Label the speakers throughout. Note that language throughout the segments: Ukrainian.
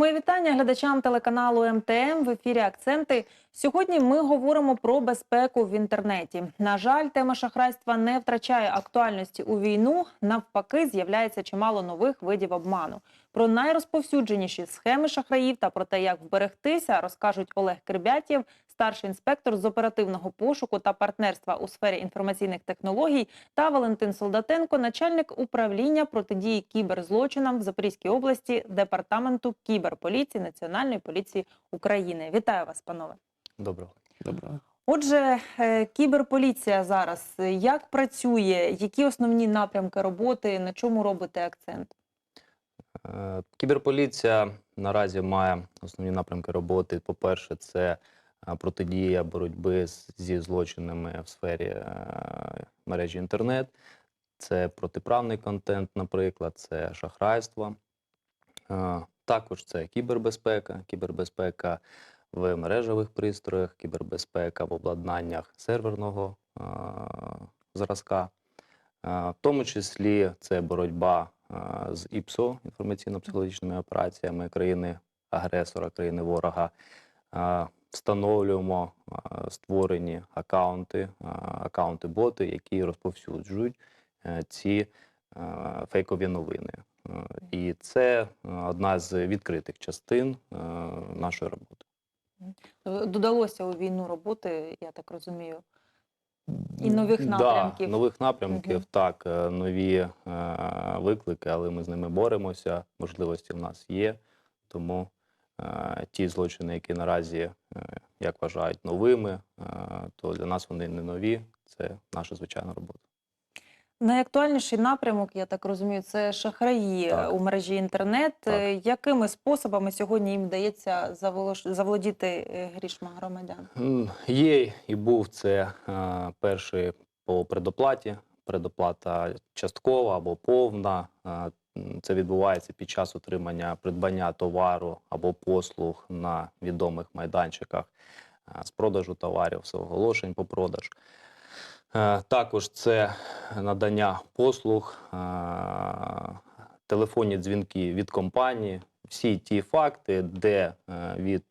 Speaker 1: Мої вітання глядачам телеканалу МТМ в ефірі Акценти. Сьогодні ми говоримо про безпеку в інтернеті. На жаль, тема шахрайства не втрачає актуальності у війну. Навпаки, з'являється чимало нових видів обману. Про найрозповсюдженіші схеми шахраїв та про те, як вберегтися, розкажуть Олег Кирбятєв, старший інспектор з оперативного пошуку та партнерства у сфері інформаційних технологій, та Валентин Солдатенко, начальник управління протидії кіберзлочинам в Запорізькій області департаменту кіберполіції Національної поліції України. Вітаю вас, панове.
Speaker 2: Доброго.
Speaker 3: Доброго.
Speaker 1: Отже, е, кіберполіція зараз е, як працює? Які основні напрямки роботи? На чому робите акцент?
Speaker 2: Е, Кіберполіція наразі має основні напрямки роботи. По-перше, це протидія боротьби зі злочинами в сфері мережі інтернет, це протиправний контент, наприклад, це шахрайство. Також це кібербезпека, кібербезпека в мережевих пристроях, кібербезпека в обладнаннях серверного е, зразка. Е, В тому числі це боротьба е, з ІПСО, інформаційно-психологічними операціями країни-агресора, країни-ворога. Е, Встановлюємо е, створені акаунти, е, акаунти-боти, які розповсюджують е, ці е, фейкові новини. Е, І це одна з відкритих частин е, нашої роботи.
Speaker 1: Е, Додалося у війну роботи, я так розумію. І нових напрямків.
Speaker 2: Да, нових напрямків,
Speaker 1: Мгм.
Speaker 2: так, е, нові е, виклики, але ми з ними боремося. Можливості в нас є. Тому е, ті злочини, які наразі, е, як вважають, новими, е, то для нас вони не нові. Це наша звичайна робота.
Speaker 1: Найактуальніший напрямок, я так розумію, це шахраї е,
Speaker 2: Так.
Speaker 1: у мережі інтернет.
Speaker 2: Так.
Speaker 1: Е, Якими способами сьогодні їм вдається заволодіти е, грішма громадян?
Speaker 2: Є і був це перший по предоплаті. Предоплата часткова або повна. Це відбувається під час отримання придбання товару або послуг на відомих майданчиках з продажу товарів, з оголошень по продаж. Е, Також це надання послуг, е, телефонні дзвінки від компанії, всі ті факти, де е, від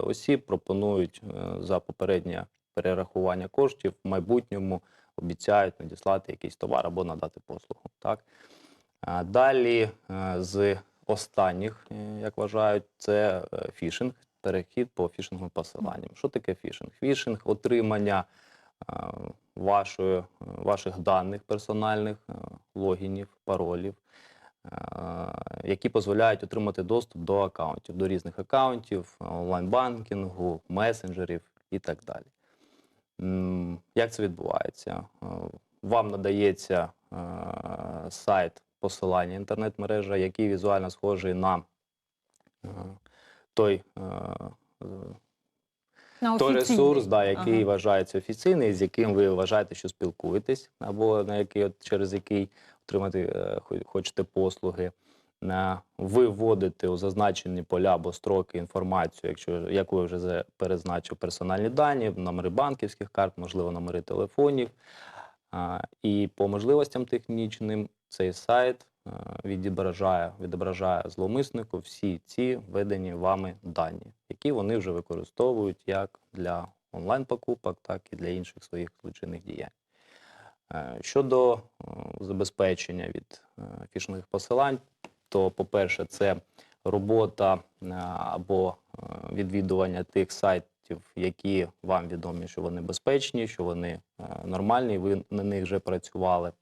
Speaker 2: осіб пропонують за попереднє перерахування коштів в майбутньому обіцяють надіслати якийсь товар або надати послугу. Так? Далі з останніх, як вважають, це фішинг, перехід по фішинговим посиланням. Що таке фішинг? Фішинг отримання вашої, е, ваших даних персональних, е, логінів, паролів, е, які дозволяють отримати доступ до акаунтів, до різних акаунтів, онлайн-банкінгу, месенджерів і так далі. Як це відбувається? Вам надається сайт посилання інтернет-мережа, який візуально схожий на той,
Speaker 1: На
Speaker 2: той ресурс, да, який
Speaker 1: Ага.
Speaker 2: вважається офіційний, з яким ви вважаєте, що спілкуєтесь, або на який, от, через який отримати е, хочете послуги. Ви вводите у зазначені поля або строки інформацію, якщо яку я вже перезначив персональні дані, номери банківських карт, можливо, номери телефонів. І по можливостям технічним цей сайт відображає, відображає зловмиснику всі ці введені вами дані, які вони вже використовують як для онлайн-покупок, так і для інших своїх злочинних діянь. Е, Щодо е, забезпечення від е, фішингових посилань, то, по-перше, це робота е, або е, відвідування тих сайтів, які вам відомі, що вони безпечні, що вони е, нормальні, ви на них вже працювали.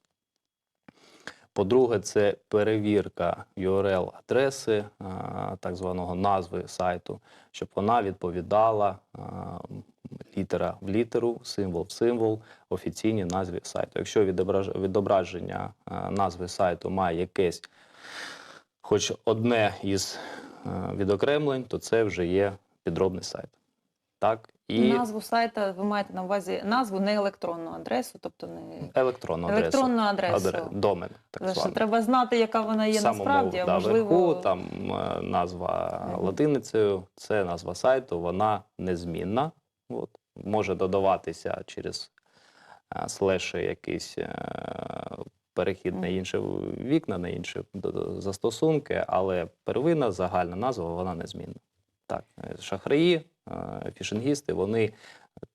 Speaker 2: По-друге, це перевірка URL-адреси, е, так званого назви сайту, щоб вона відповідала літера в літеру, символ в символ офіційній назві сайту. Якщо відображення назви сайту має якесь хоч одне із е, відокремлень, то це вже є підробний сайт. Так? І
Speaker 1: Назву сайта ви маєте на увазі назву, не електронну адресу, тобто не
Speaker 2: електронну адресу.
Speaker 1: електронну адресу.
Speaker 2: Адре- домен, так
Speaker 1: Тому що треба знати, яка вона є
Speaker 2: самому,
Speaker 1: насправді, а
Speaker 2: да,
Speaker 1: можливо.
Speaker 2: верху, там е, назва
Speaker 1: Мгм.
Speaker 2: латиницею, це назва сайту, вона незмінна. От. Може додаватися через е, слеші якийсь е, перехід на
Speaker 1: Мгм.
Speaker 2: інші вікна, на інші застосунки, але первинна загальна назва вона незмінна. Так, шахраї, фішингісти, вони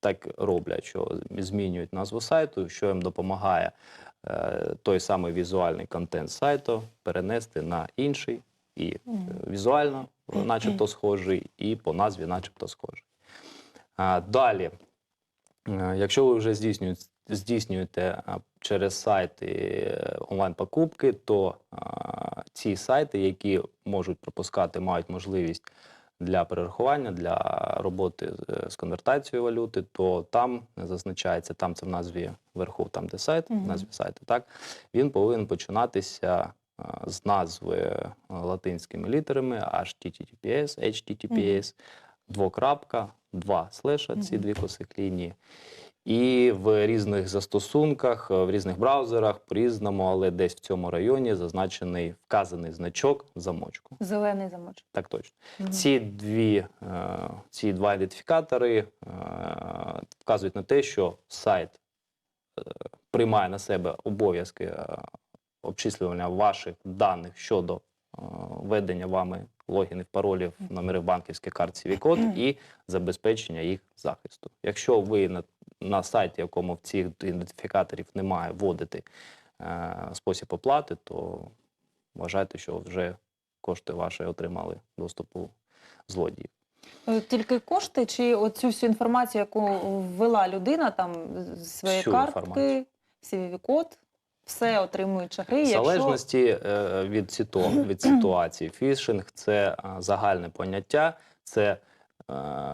Speaker 2: так роблять, що змінюють назву сайту, що їм допомагає е, той самий візуальний контент сайту перенести на інший і е, візуально, е, начебто схожий, і по назві, начебто схожий. Далі, якщо ви вже здійснюєте, здійснюєте через сайти онлайн-покупки, то а, ці сайти, які можуть пропускати, мають можливість для перерахування, для роботи з- з конвертацією валюти, то там зазначається, там це в назві верху, там де сайт,
Speaker 1: угу.
Speaker 2: в назві сайту, так, він повинен починатися з назви е, латинськими літерами HTTPS, HTTPS, двокрапка, два слеша, ці дві косих лінії. І в різних застосунках, е, в різних браузерах по-різному, але десь в цьому районі зазначений вказаний значок замочку.
Speaker 1: Зелений замочок.
Speaker 2: Так точно.
Speaker 1: Мгм.
Speaker 2: Ці дві, е, ці два ідентифікатори е, вказують на те, що сайт приймає на себе обов'язки обчислювання ваших даних щодо введення вами логінів, паролів, номерів банківських карт CVCode і забезпечення їх захисту. Якщо ви на, на сайті, якому в цих ідентифікаторів немає, вводити е, спосіб оплати, то вважайте, що вже кошти ваші отримали доступу злодії.
Speaker 1: Е, Тільки кошти, чи оцю всю інформацію, яку ввела людина, там свої
Speaker 2: Всю
Speaker 1: картки,
Speaker 2: інформацію.
Speaker 1: CVV-код, все отримують шахраї.
Speaker 2: В залежності е, від, сито, від ситуації, фішинг це загальне поняття, це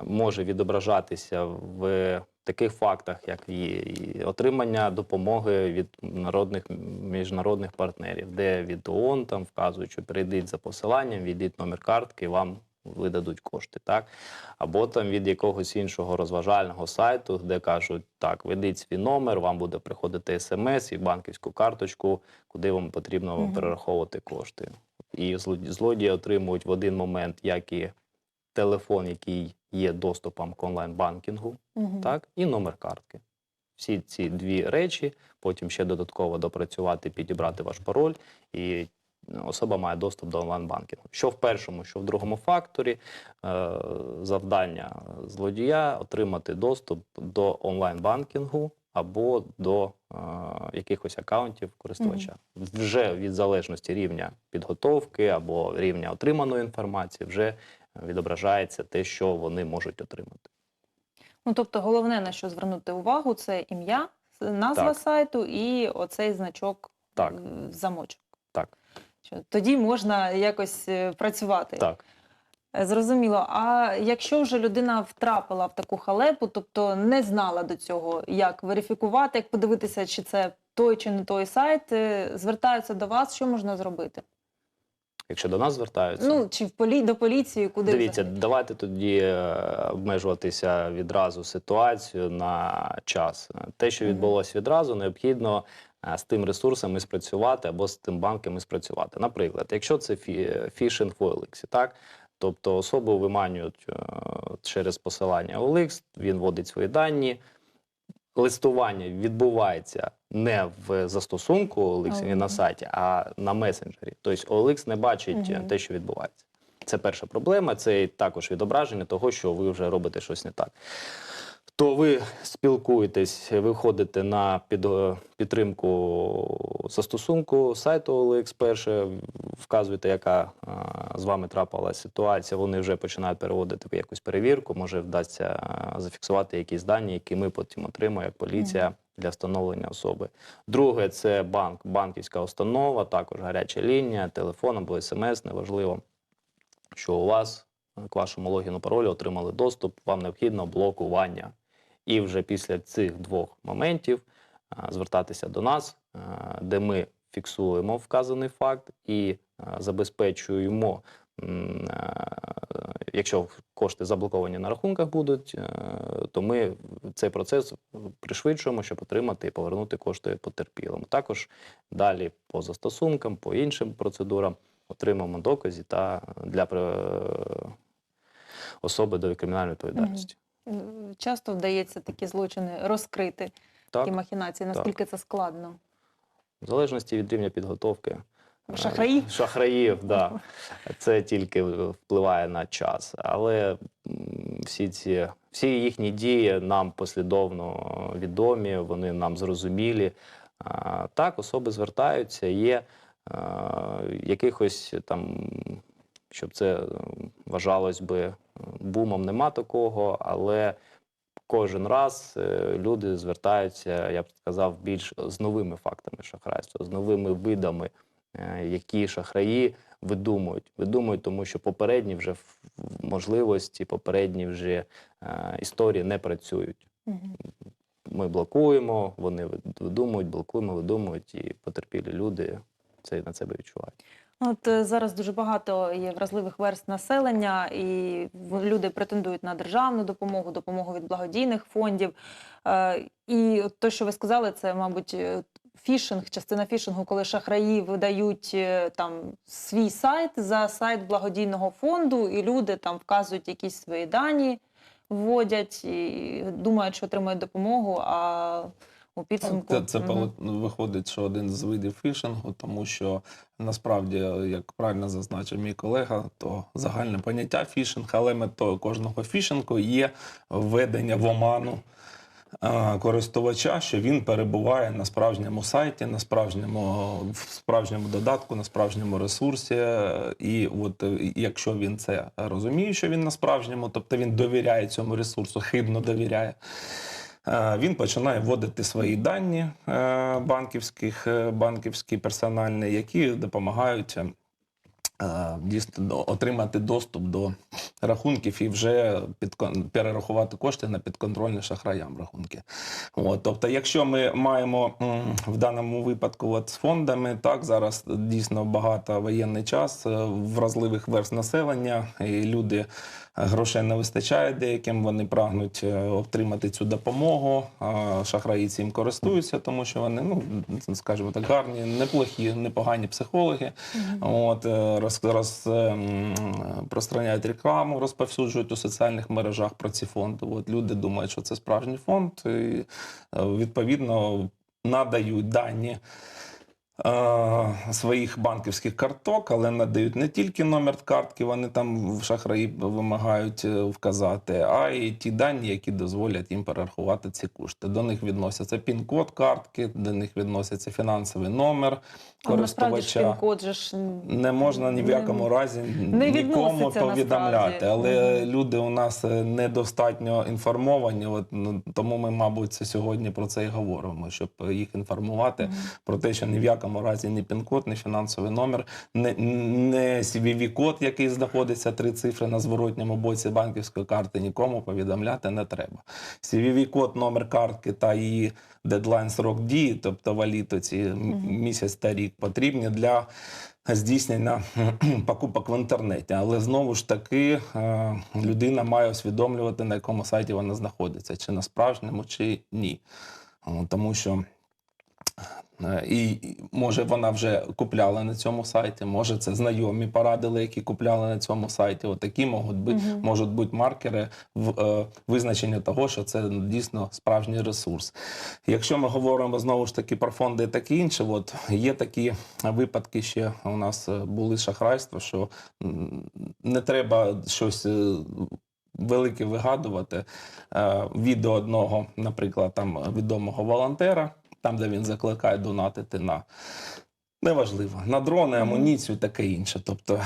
Speaker 2: може відображатися в таких фактах, як і, отримання допомоги від народних міжнародних партнерів, де від ООН там вказують, що перейдіть за посиланням, введіть номер картки, вам видадуть кошти, так? Або там від якогось іншого розважального сайту, де кажуть, так, введіть свій номер, вам буде приходити смс і банківську карточку, куди вам потрібно
Speaker 1: Мгм.
Speaker 2: перераховувати кошти. І злодії отримують в один момент як і телефон, який є доступом к онлайн-банкінгу,
Speaker 1: Мгм.
Speaker 2: так, і номер картки. Всі ці дві речі, потім ще додатково допрацювати, підібрати ваш пароль, і особа має доступ до онлайн-банкінгу. Що в першому, що в другому факторі, е, завдання злодія отримати доступ до онлайн-банкінгу або до е, якихось акаунтів користувача. Вже від залежності рівня підготовки або рівня отриманої інформації, вже відображається те, що вони можуть отримати.
Speaker 1: Ну, тобто, головне, на що звернути увагу, це ім'я, назва
Speaker 2: Так.
Speaker 1: сайту і оцей значок
Speaker 2: Так.
Speaker 1: замочок.
Speaker 2: Так.
Speaker 1: Тоді можна якось е, працювати.
Speaker 2: Так.
Speaker 1: Е, Зрозуміло. А якщо вже людина втрапила в таку халепу, тобто не знала до цього, як верифікувати, як подивитися, чи це той чи не той сайт, е, звертаються до вас, що можна зробити?
Speaker 2: Якщо до нас звертаються,
Speaker 1: Ну чи в полі до поліції, куди
Speaker 2: дивіться,
Speaker 1: взагалі?
Speaker 2: давайте тоді е, обмежуватися відразу ситуацію на час. Те, що відбулося відразу, необхідно е, з тим ресурсами спрацювати або з тим банками спрацювати. Наприклад, якщо це фі- фішинг в OLX, так. Тобто особу виманюють е, через посилання OLX, він вводить свої дані. Листування відбувається не в застосунку Олексі не на сайті, а на месенджері. Тобто Олекс не бачить е,
Speaker 1: Мгм.
Speaker 2: те, що відбувається. Це перша проблема, це також відображення того, що ви вже робите щось не так. То ви спілкуєтесь, виходите на під, підтримку застосунку сайту OLX перше, вказуєте, яка а, з вами трапилася ситуація. Вони вже починають переводити в якусь перевірку. Може вдасться зафіксувати якісь дані, які ми потім отримаємо як поліція для встановлення особи. Друге, це банк, банківська установа, також гаряча лінія, телефон або смс, неважливо, що у вас е, к вашому логіну паролю отримали доступ, вам необхідно блокування. І вже після цих двох моментів звертатися до нас, де ми фіксуємо вказаний факт і забезпечуємо, якщо кошти заблоковані на рахунках будуть, е, то ми цей процес пришвидшуємо, щоб отримати і повернути кошти потерпілим. Також далі по застосункам, по іншим процедурам отримаємо докази та для особи до кримінальної відповідальності.
Speaker 1: Е, Часто вдається такі злочини розкрити,
Speaker 2: Так.
Speaker 1: такі махінації. Наскільки це складно?
Speaker 2: В залежності від рівня підготовки. е,
Speaker 1: Шахраїв?
Speaker 2: Шахраїв, да. Це тільки впливає на час. Але всі ці всі їхні дії нам послідовно відомі, вони нам зрозумілі. Так, особи звертаються, є е, якихось там, щоб це е, вважалось би е, бумом, нема такого, але кожен раз е, люди звертаються, я б сказав, більш з новими фактами шахрайства, з новими видами, які шахраї видумують. Видумують, тому що попередні вже можливості, попередні вже історії не працюють. Ми блокуємо, вони видумують, блокуємо, видумують, і потерпілі люди це на себе відчувають.
Speaker 1: От е, зараз дуже багато є вразливих верст населення, і люди претендують на державну допомогу, допомогу від благодійних фондів. Е, І от те, що ви сказали, це, мабуть, е, фішинг, частина фішингу, коли шахраї видають там свій сайт за сайт благодійного фонду, і люди там вказують якісь свої дані, вводять і думають, що отримають допомогу. А у підсумку
Speaker 3: Це, це поле- виходить, що один з видів фішингу, тому що насправді, як правильно зазначив мій колега, то загальне поняття фішинг, але метою кожного фішингу є введення в оману користувача, що він перебуває на справжньому сайті, на справжньому в справжньому додатку, на справжньому ресурсі. І от якщо він це розуміє, що він на справжньому, тобто він довіряє цьому ресурсу, хибно довіряє. Е, Він починає вводити свої дані е, банківських, е, банківські персональні, які допомагають дійсно отримати доступ до рахунків і вже підкон- перерахувати кошти на підконтрольні шахраям рахунки. От, тобто, якщо ми маємо в даному випадку от з фондами, так зараз дійсно багато воєнний час, е, вразливих верст населення, і люди е, грошей не вистачає деяким, вони прагнуть е, отримати цю допомогу. Шахраї цим користуються, тому що вони, ну скажімо так, гарні, неплохі, непогані психологи. От е, роз, роз, ем, розпространяють рекламу, розповсюджують у соціальних мережах про ці фонди. От люди думають, що це справжній фонд, і е, відповідно надають дані. Е, Своїх банківських карток, але надають не тільки номер картки, вони там в шахраї вимагають е, вказати, а й ті дані, які дозволять їм перерахувати ці кошти. До них відносяться пін-код картки, до них відноситься фінансовий номер
Speaker 1: А насправді ж
Speaker 3: користувача.
Speaker 1: пін-код же ж
Speaker 3: Не можна ні в
Speaker 1: не-
Speaker 3: якому разі
Speaker 1: не
Speaker 3: нікому повідомляти. Але люди у нас е, недостатньо інформовані. От ну, тому ми, мабуть, сьогодні про це і говоримо, щоб їх інформувати
Speaker 1: Мгм.
Speaker 3: про те, що ні в якому разі ні пін-код, ні фінансовий номер, не, не CVV-код, який знаходиться три цифри на зворотньому боці банківської карти, нікому повідомляти не треба. CVV-код, номер картки та її дедлайн срок дії, тобто валітоці місяць та рік, потрібні для здійснення покупок в інтернеті. Але знову ж таки е, людина має усвідомлювати, на якому сайті вона знаходиться, чи на справжньому, чи ні. Тому що І і, може вона вже купляла на цьому сайті, може це знайомі порадили, які купляли на цьому сайті. Отакі можуть бути,
Speaker 1: Мгм.
Speaker 3: можуть бути маркери в е, визначення того, що це дійсно справжній ресурс. Якщо ми говоримо знову ж таки про фонди так і інше, от є такі випадки, ще у нас е, були шахрайства, що не треба щось. е, Велике вигадувати Е, відео одного, наприклад, там відомого волонтера, там, де він закликає донатити на неважливо, на дрони, амуніцію, таке інше. Тобто,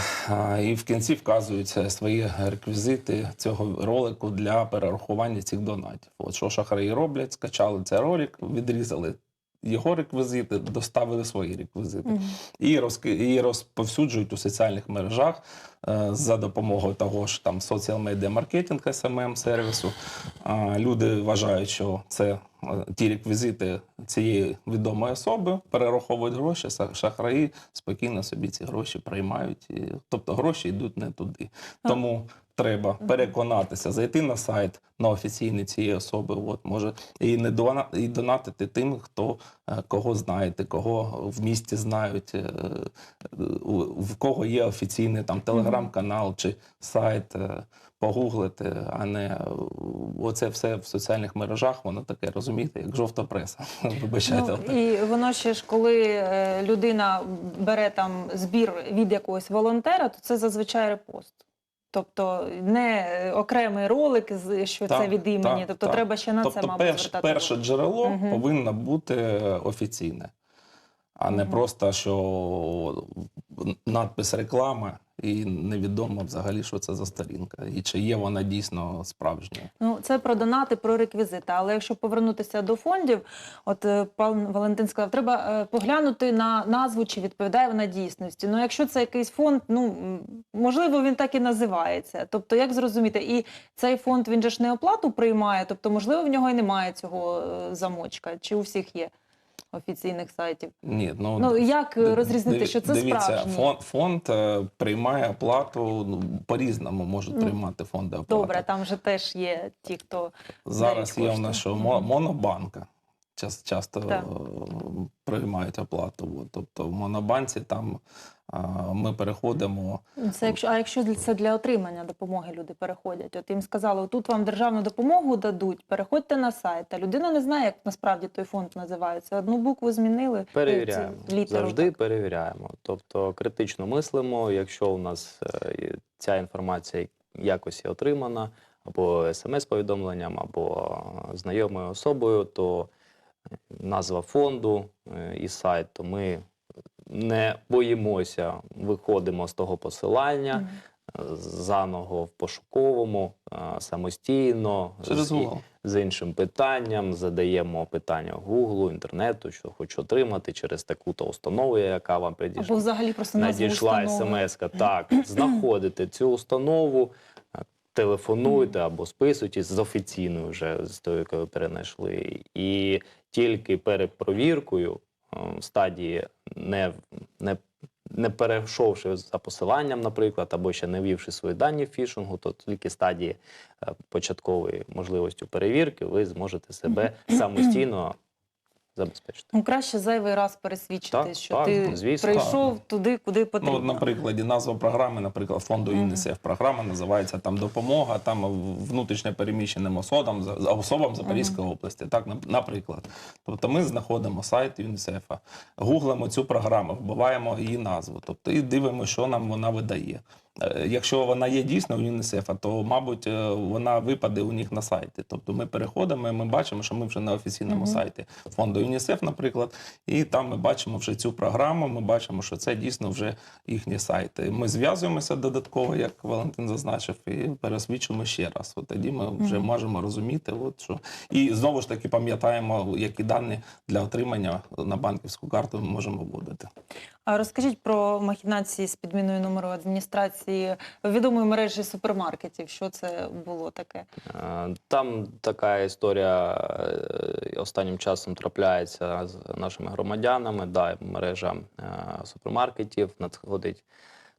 Speaker 3: і в кінці вказуються свої реквізити цього ролику для перерахування цих донатів. От що шахраї роблять, скачали цей ролик, відрізали його реквізити, доставили свої реквізити
Speaker 1: Мгм.
Speaker 3: і, розки, і розповсюджують у соціальних мережах е, за допомогою того ж там соціал медіа маркетинг SMM сервісу. А, люди вважають, що це е, ті реквізити цієї відомої особи перераховують гроші, шахраї спокійно собі ці гроші приймають. І, тобто гроші йдуть не туди. Тому треба переконатися, зайти на сайт на офіційний цієї особи, от може і не і донатити тим, хто е, кого знаєте, кого в місті знають, е, в кого є офіційний там телеграм-канал чи сайт. Погуглити, а не е, оце все в соціальних мережах, воно таке, розумієте, як жовта преса. Вибачайте.
Speaker 1: Ну, і воно ще ж, коли е, людина бере там збір від якогось волонтера, то це зазвичай репост. Тобто не окремий ролик, що це від імені.
Speaker 3: так,
Speaker 1: тобто
Speaker 3: так.
Speaker 1: треба ще на
Speaker 3: тобто
Speaker 1: це, мабуть,
Speaker 3: перш,
Speaker 1: звертати
Speaker 3: перше джерело
Speaker 1: Мгм.
Speaker 3: повинно бути офіційне, а не
Speaker 1: Мгм.
Speaker 3: просто що надпис реклама, і невідомо взагалі, що це за сторінка, і чи є вона дійсно справжньою.
Speaker 1: Ну, це про донати, про реквізити. Але якщо повернутися до фондів, от е, пан Валентин сказав, треба е, поглянути на назву, чи відповідає вона дійсності. Ну, якщо це якийсь фонд, ну можливо, він так і називається. Тобто, як зрозуміти, і цей фонд він же ж не оплату приймає, тобто, можливо, в нього і немає цього е, замочка, чи у всіх є офіційних сайтів.
Speaker 3: Ні, ну,
Speaker 1: Ну як е, розрізнити,
Speaker 3: диві-
Speaker 1: що це
Speaker 3: дивіться,
Speaker 1: справжнє?
Speaker 3: Фонд, фонд е, приймає оплату ну, по-різному можуть
Speaker 1: Ну,
Speaker 3: приймати фонди оплати.
Speaker 1: Добре, там же теж є ті, хто
Speaker 3: Зараз є у
Speaker 1: нашого
Speaker 3: нас що монобанка. Час, часто
Speaker 1: Так.
Speaker 3: приймають оплату. Тобто в монобанці там ми переходимо.
Speaker 1: Це якщо, а якщо це для отримання допомоги люди переходять? От їм сказали, тут вам державну допомогу дадуть, переходьте на сайт. А людина не знає, як насправді той фонд називається. Одну букву змінили.
Speaker 2: Перевіряємо.
Speaker 1: літеру,
Speaker 2: Завжди
Speaker 1: так.
Speaker 2: перевіряємо. Тобто критично мислимо, якщо у нас е, ця інформація якось є отримана, або смс-повідомленням, або знайомою особою, то назва фонду е, і сайт, то ми не боїмося, виходимо з того посилання. Е, Заново в пошуковому, е, самостійно,
Speaker 3: Через
Speaker 2: з- з іншим питанням, задаємо питання Гуглу, інтернету, що хочу отримати через таку-то установу, яка вам
Speaker 1: Або взагалі просто
Speaker 2: Надійшла
Speaker 1: установи.
Speaker 2: смс Так, знаходите цю установу, телефонуйте або списуйтесь з офіційною вже з тою, яку ви перенайшли. І тільки перед провіркою е, в стадії не, не, не перейшовши за посиланням, наприклад, або ще не ввівши свої дані в фішингу, то тільки стадії е, початкової можливості перевірки ви зможете себе самостійно забезпечити.
Speaker 1: Ну, краще зайвий раз пересвідчити,
Speaker 2: Так,
Speaker 1: що
Speaker 2: так,
Speaker 1: ти
Speaker 2: звісно.
Speaker 1: прийшов туди, куди
Speaker 3: Ну,
Speaker 1: потрібно.
Speaker 3: от, на прикладі назва програми, наприклад, фонду. ЮНІСЕФ. Програма називається там допомога там внутрішньо переміщеним особам особам Запорізької області. Так, наприклад. Тобто ми знаходимо сайт ЮНІСЕФа, гуглимо цю програму, вбиваємо її назву. Тобто і дивимося, що нам вона видає. Е, Якщо вона є дійсно у ЮНІСЕФа, то мабуть е, вона випаде у них на сайті. Тобто ми переходимо, ми бачимо, що ми вже на офіційному
Speaker 1: Мгм.
Speaker 3: сайті фонду ЮНІСЕФ, наприклад, і там ми бачимо вже цю програму. Ми бачимо, що це дійсно вже їхні сайти. Ми зв'язуємося додатково, як Валентин зазначив, і пересвідчуємо ще раз. От тоді ми вже
Speaker 1: Мгм.
Speaker 3: можемо розуміти, от що і знову ж таки пам'ятаємо, які дані для отримання на банківську карту ми можемо вводити.
Speaker 1: Розкажіть про махінації з підміною номеру адміністрації відомої мережі супермаркетів. Що це було таке?
Speaker 2: Там така історія е, останнім часом трапляється з нашими громадянами. Да, мережа е, супермаркетів надходить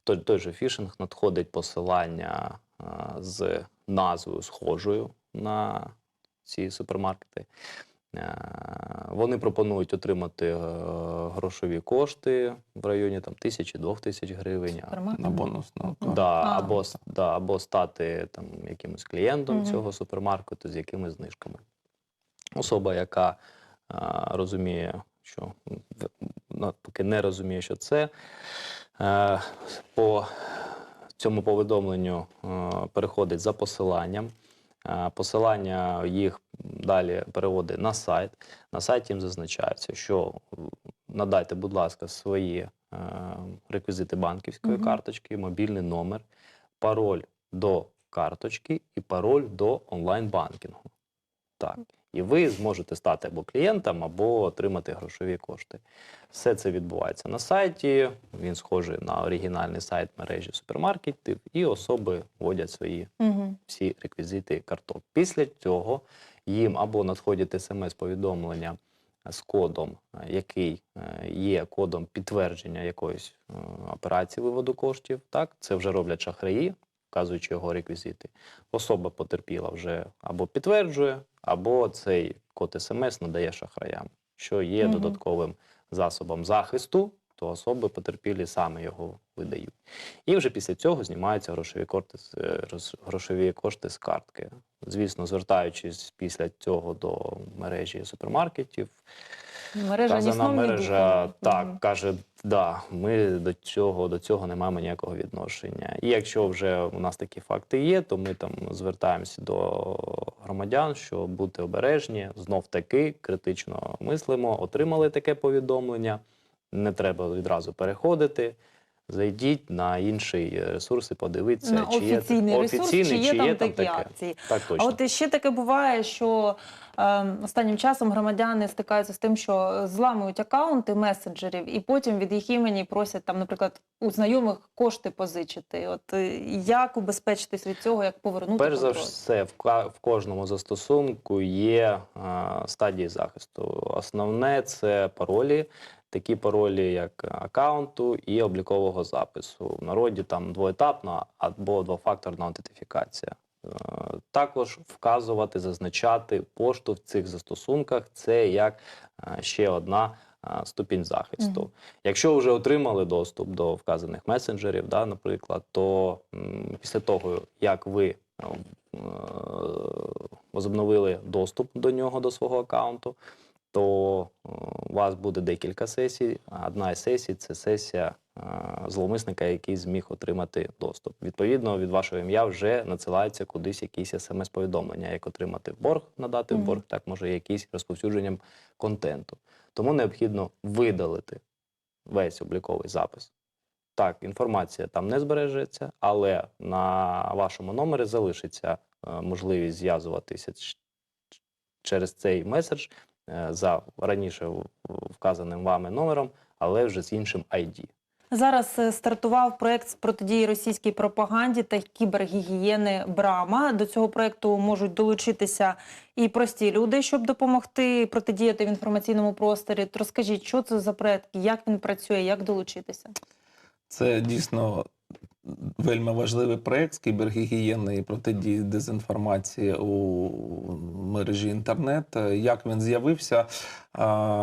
Speaker 2: той, той же фішинг, надходить посилання е, з назвою схожою на ці супермаркети. Е, Вони пропонують отримати е, грошові кошти в районі там тисячі двох тисяч гривень. а
Speaker 1: Супермаркет?
Speaker 3: На карту.
Speaker 2: Да, або, да, або стати там якимось клієнтом
Speaker 1: Мгм.
Speaker 2: цього супермаркету з якимись знижками. Особа, яка а, розуміє, що в- не розуміє, що це, е, по цьому повідомленню е, переходить за посиланням. Е, Посилання їх далі переводить на сайт. На сайті їм зазначається, що надайте, будь ласка, свої е, реквізити банківської
Speaker 1: угу.
Speaker 2: карточки, мобільний номер, пароль до карточки і пароль до онлайн-банкінгу. Так. І ви зможете стати або клієнтом, або отримати грошові кошти. Все це відбувається на сайті. Він схожий на оригінальний сайт мережі супермаркетів, і особи вводять свої
Speaker 1: Угу.
Speaker 2: всі реквізити карток. Після цього їм або надходять смс-повідомлення з кодом, який е, є кодом підтвердження якоїсь е, операції виводу коштів. Так, це вже роблять шахраї. вказуючи його реквізити. Особа потерпіла вже або підтверджує, або цей код СМС надає шахраям, що є
Speaker 1: Мгм.
Speaker 2: додатковим засобом захисту, то особи потерпілі саме його видають. І вже після цього знімаються грошові кошти, е, грошові кошти з картки. Звісно, звертаючись після цього до мережі супермаркетів,
Speaker 1: Мережа ні
Speaker 2: Вказана мережа
Speaker 1: духом.
Speaker 2: так каже, да, ми до цього до цього не маємо ніякого відношення. І якщо вже у нас такі факти є, то ми там звертаємося до громадян, що бути обережні, знов таки критично мислимо, отримали таке повідомлення. Не треба відразу переходити. Зайдіть на інший ресурс і подивіться,
Speaker 1: На
Speaker 2: чи є
Speaker 1: ресурс,
Speaker 2: офіційний,
Speaker 1: чи є там такі акції.
Speaker 2: Так
Speaker 1: А от ще таке буває, що е, останнім часом громадяни стикаються з тим, що зламують акаунти месенджерів, і потім від їх імені просять там, наприклад, у знайомих кошти позичити. От е, як убезпечитись від цього, як повернути
Speaker 2: Перш за все, в, в кожному застосунку є а, стадії захисту. Основне це паролі, такі паролі, як аккаунту і облікового запису. В народі там двоетапна або двофакторна аутентифікація. Е, Також вказувати, зазначати пошту в цих застосунках це як е, ще одна е, ступінь захисту.
Speaker 1: Мгм.
Speaker 2: Якщо вже отримали доступ до вказаних месенджерів, да, наприклад, то м, після того, як ви е, е, возобновили доступ до нього, до свого аккаунту, то е, у вас буде декілька сесій. Одна із сесій це сесія е, зловмисника, який зміг отримати доступ. Відповідно, від вашого ім'я вже надсилається кудись якісь смс-повідомлення, як отримати борг, надати
Speaker 1: Мгм.
Speaker 2: борг, так може якісь розповсюдженням контенту. Тому необхідно видалити весь обліковий запис. Так, інформація там не збережеться, але на вашому номері залишиться е, можливість зв'язуватися через цей меседж за раніше вказаним вами номером, але вже з іншим ID.
Speaker 1: Зараз е, стартував проект з протидії російській пропаганді та кібергігієни Брама. До цього проекту можуть долучитися і прості люди, щоб допомогти протидіяти в інформаційному просторі. От Розкажіть, що це за проект, як він працює, як долучитися?
Speaker 3: Це дійсно вельми важливий проєкт з кібергігієни і протидії дезінформації у мережі інтернет. Як він з'явився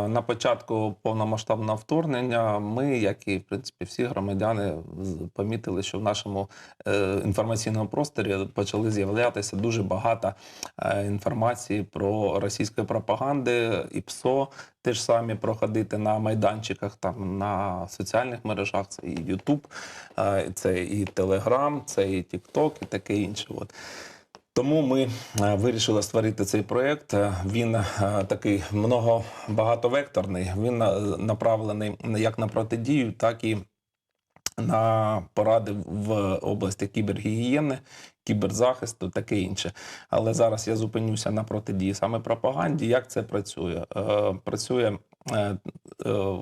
Speaker 3: на початку повномасштабного вторгнення, ми, як і в принципі всі громадяни, помітили, що в нашому е, інформаційному просторі почали з'являтися дуже багато е, інформації про російської пропаганди і ПСО. Те ж самі проходити на майданчиках, там на соціальних мережах, це і Ютуб, е, це і Телеграм, це і Тікток, і таке інше. От. Тому ми е, вирішили створити цей проєкт. Е, Він е, такий многобагатовекторний. Він направлений як на протидію, так і на поради в області кібергігієни, кіберзахисту, таке інше. Але зараз я зупинюся на протидії саме пропаганді. Як це працює? Працює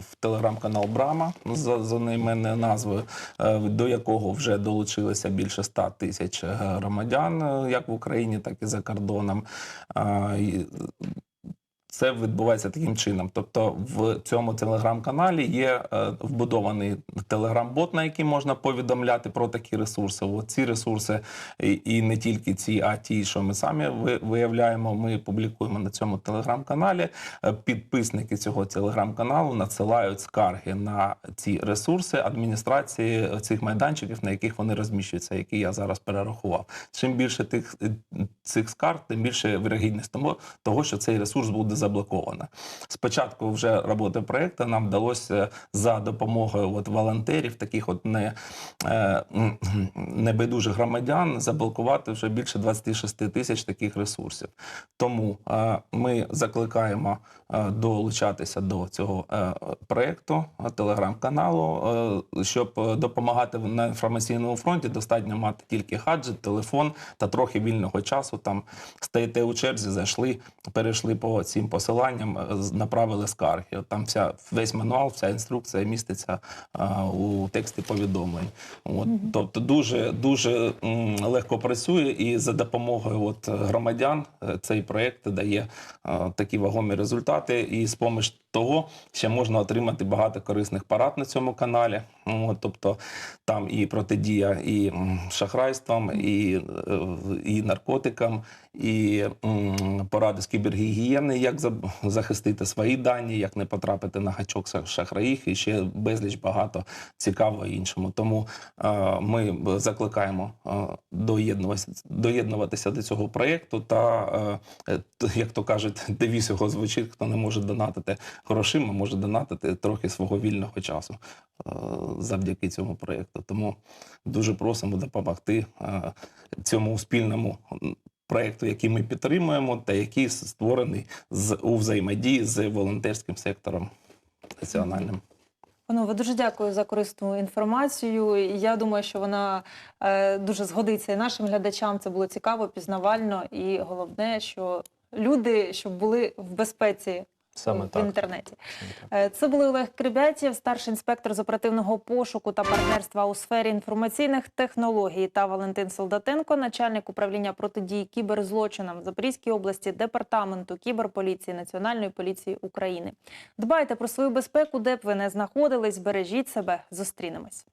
Speaker 3: в телеграм-канал Брама за, за найменною назвою, е, до якого вже долучилося більше 100 тисяч е, громадян, е, як в Україні, так і за кордоном. Це відбувається таким чином. Тобто, в цьому телеграм-каналі є е, вбудований телеграм-бот, на який можна повідомляти про такі ресурси. От ці ресурси, і, і не тільки ці, а ті, що ми самі виявляємо, ми публікуємо на цьому телеграм-каналі. Е, Підписники цього телеграм-каналу надсилають скарги на ці ресурси адміністрації цих майданчиків, на яких вони розміщуються, які я зараз перерахував. Чим більше тих е, цих скарг, тим більше вірогідність того, що цей ресурс буде заблоковано. Спочатку вже роботи проекту нам вдалося за допомогою от волонтерів, таких от не, е, небайдужих громадян, заблокувати вже більше 26 тисяч таких ресурсів. Тому е, ми закликаємо е, долучатися до цього проекту телеграм-каналу, щоб допомагати на інформаційному фронті. Достатньо мати тільки гаджет, телефон та трохи вільного часу. Там стоїте у черзі, зайшли, перейшли по цим посиланням, е, направили скарги. От Там вся весь мануал, вся інструкція міститься а, у тексті повідомлень. От, тобто дуже дуже м, легко працює, і за допомогою от громадян е, цей проект дає а, такі вагомі результати. І з поміж того, ще можна отримати багато корисних порад на цьому каналі. От, тобто там і протидія і шахрайствам, і, е, і наркотикам, і поради з кібергігієни, як захистити свої дані, як не потрапити на гачок шахраїв, і ще безліч багато цікавого іншому. Тому е, ми закликаємо е, доєднуватися, до цього проєкту. Та як то кажуть, девіз його звучить: хто не може донатити грошима, може донатити трохи свого вільного часу е, завдяки цьому проєкту. Тому дуже просимо допомогти е, цьому спільному проєкту, який ми підтримуємо, та який створений з у взаємодії з волонтерським сектором національним.
Speaker 1: Панове, дуже дякую за корисну інформацію. Я думаю, що вона е, дуже згодиться і нашим глядачам. Це було цікаво, пізнавально, і головне, що люди щоб були в безпеці
Speaker 2: Саме
Speaker 1: в
Speaker 2: так.
Speaker 1: інтернеті. Е, Це були Олег Крибятєв, старший інспектор з оперативного пошуку та партнерства у сфері інформаційних технологій, та Валентин Солдатенко, начальник управління протидії кіберзлочинам в Запорізькій області департаменту кіберполіції Національної поліції України. Дбайте про свою безпеку, де б ви не знаходились, бережіть себе. Зустрінемось.